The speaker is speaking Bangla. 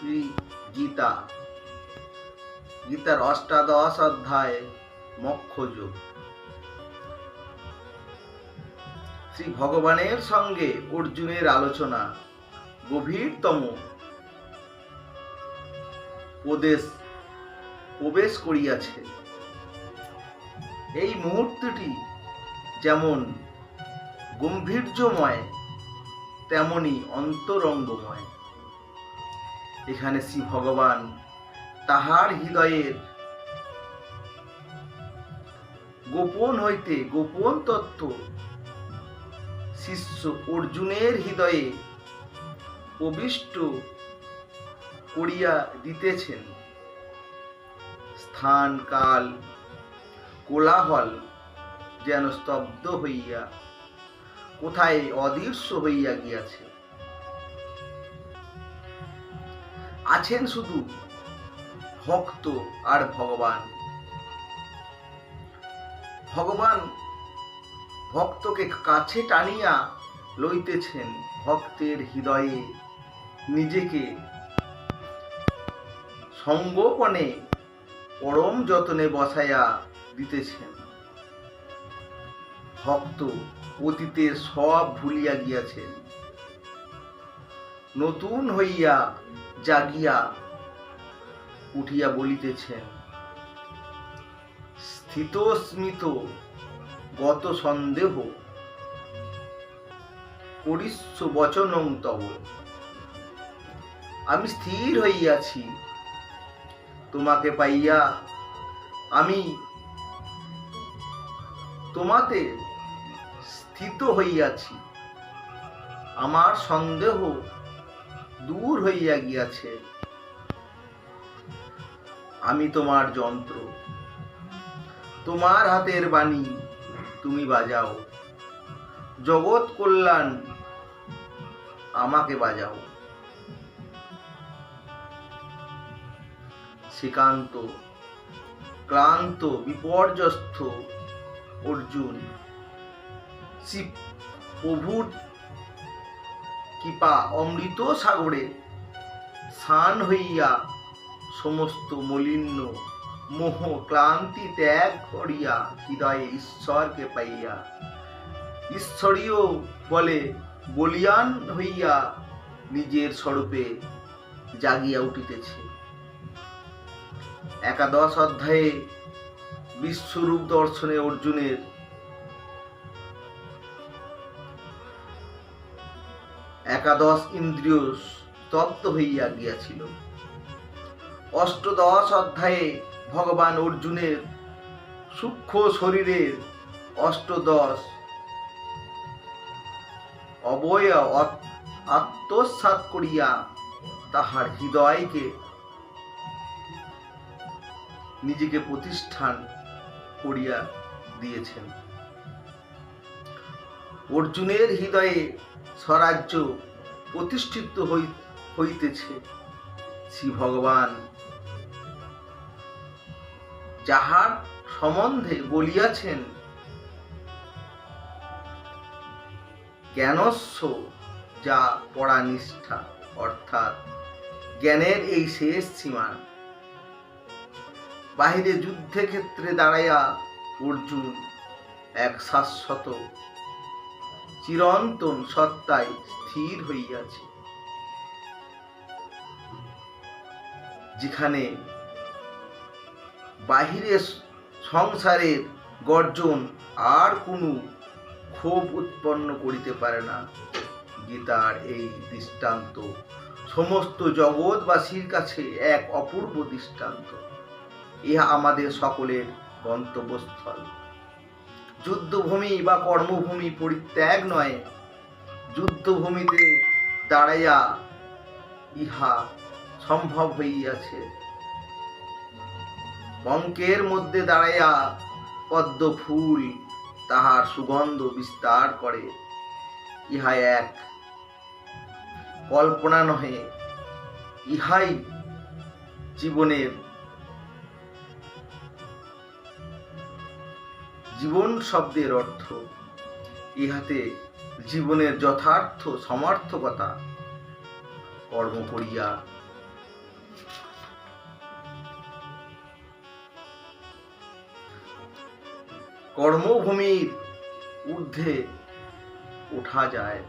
শ্রী গীতা গীতার অষ্টাদশ অধ্যায় মক্ষযোগ। শ্রী ভগবানের সঙ্গে অর্জুনের আলোচনা গভীরতম। প্রদেশ প্রবেশ করিয়াছে। এই মুহূর্তটি যেমন গম্ভীর্যময়, তেমনি অন্তরঙ্গময়। এখানে শ্রী ভগবান তাহার হৃদয়ের গোপন হইতে গোপন তত্ত্ব শিষ্য অর্জুনের হৃদয়ে প্রবিষ্ট করিয়া দিতেছেন। স্থান, কাল, কোলাহল যেন স্তব্ধ হইয়া, কোথায় অদৃশ্য হইয়া গিয়াছে। আছেন শুধু ভক্ত আর ভগবান। ভগবান ভক্তকে কাছে টানিয়া লইতেছেন ভক্তের হৃদয়ে নিজেকে। সঙ্গোপনে পরম যতনে বসাইয়া দিতেছেন। ভক্ত অতীতের সব ভুলিয়া গিয়াছেন। নতুন হইয়া জাগিয়া উঠিয়া বলিতেছেন স্থিত স্মিত গত সন্দেহ করিস্য বচনং তব। আমি স্থির হইয়াছি, তোমাকে পাইয়া আমি তোমাতে স্থিত হইয়াছি। আমার সন্দেহ দূর হইয়া গিয়াছে। আমি তোমার যন্ত্র। তোমার হাতের বাণী তুমি বাজাও। জগৎ কল্যাণ আমাকে বাজাও। শ্রীকান্ত, ক্লান্ত, বিপর্যস্ত অর্জুন শ্রী প্রভুর কৃপা অমৃত সাগরে। স্নান হইয়া সমস্ত মলিন্য মোহ ক্লান্তি ত্যাগ করিয়া হৃদয়ে ঈশ্বরকে পাইয়া। ঈশ্বরীয় বলে বলিয়ান হইয়া নিজের স্বরূপে জাগিয়া উঠিতেছে। একাদশ অধ্যায়ে বিশ্বরূপ দর্শনে অর্জুনের একাদশ ইন্দ্রিয় স্তব্ধ হইয়া গিয়াছিল। অষ্টদশ অধ্যায়ে ভগবান অর্জুনের সূক্ষ্ম শরীরের অষ্টদশ অবয়ব আত্মসাৎ করিয়া তাহার হৃদয়কে নিজেকে প্রতিষ্ঠান করিয়া দিয়েছেন। অর্জুনের হৃদয়ে স্বরাজ্য প্রতিষ্ঠিত হই- হইতেছে। শ্রী ভগবান যাহার সম্বন্ধে বলিয়াছেন জ্ঞানস্য যা পড়ানিষ্ঠা অর্থাৎ জ্ঞানের এই শেষ সীমা। বাহিরে যুদ্ধে ক্ষেত্রে দাঁড়াইয়া অর্জুন এক শাশ্বত চিরন্তন সত্তায় স্থির হইয়াছে। যেখানে বাহিরের সংসারের গর্জন আর কোনো ক্ষোভ উৎপন্ন করিতে পারে না। গীতার এই দৃষ্টান্ত সমস্ত জগৎবাসীর কাছে এক অপূর্ব দৃষ্টান্ত। ইহা আমাদের সকলের গন্তব্যস্থল। যুদ্ধভূমি বা কর্মভূমি পরিত্যাগ নয়। যুদ্ধভূমিতে দাঁড়াইয়া ইহা সম্ভব হইয়াছে। পঙ্কের মধ্যে দাঁড়াইয়া পদ্ম ফুল তাহার সুগন্ধ বিস্তার করে। ইহা এক। কল্পনা নহে, ইহাই জীবনের জীবন শব্দের অর্থ। ইহাতে জীবনের যথার্থ সমার্থকতা কর্ম করিয়া কর্মভূমির ঊর্ধ্বে ওঠা যায়।